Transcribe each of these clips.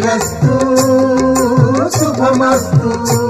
శ్రీరస్తు శుభమస్తు.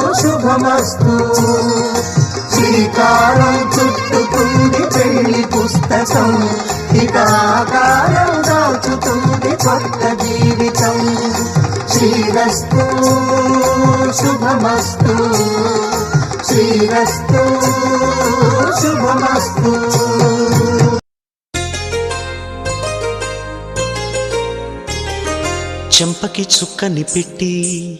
శుభమస్తు. శ్రీకారం చుట్టుకుంది పెళ్ళి పుస్తకం. ఇక ఆకారం దాచుతుంది కొత్త జీవితం. శ్రీరస్తు శుభమస్తు. శ్రీరస్తు శుభమస్తు. చెంపకి చుక్కని పెట్టి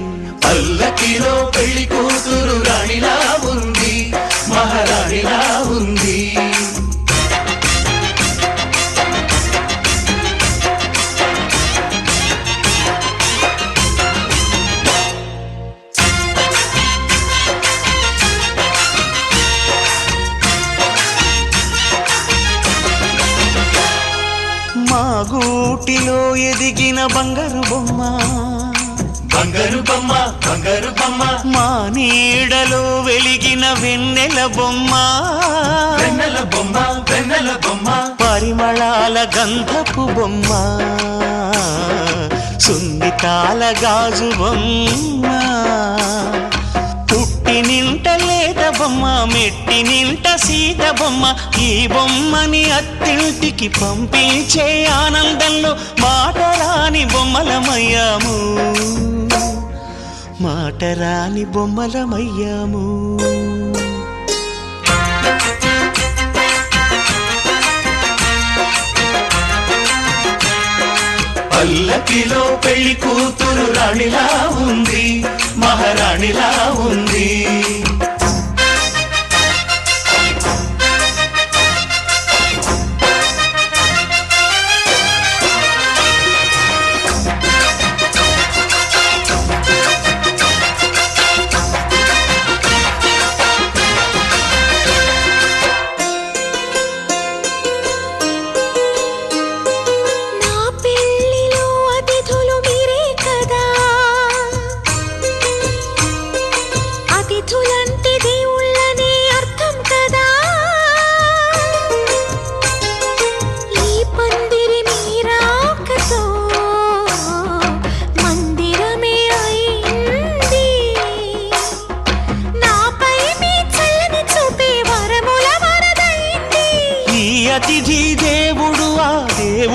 పల్లకిలో పెళ్ళి కూతురు రాణిలా ఉంది మహారాణిలా ఉంది. మా గూటిలో ఎదిగిన బంగారు బొమ్మ బంగారు బొమ్మ బంగారు బొమ్మ. మా నీడలో వెలిగిన వెన్నెల బొమ్మ. వెన్నెల బొమ్మ వెన్నెల బొమ్మ. పరిమళాల గంధపు బొమ్మ. సున్నితాల గాజు బొమ్మ. పుట్టి నింట లేత బొమ్మ మెట్టి నింట సీత బొమ్మ. ఈ బొమ్మని అత్తింటికి పంపించే ఆనందంలో మాట రాని బొమ్మలమయ్యాము. మాట రాని బొమ్మలమయ్యాము. పల్లకిలో పెళ్ళి కూతురు రాణిలా ఉంది మహారాణిలా ఉంది.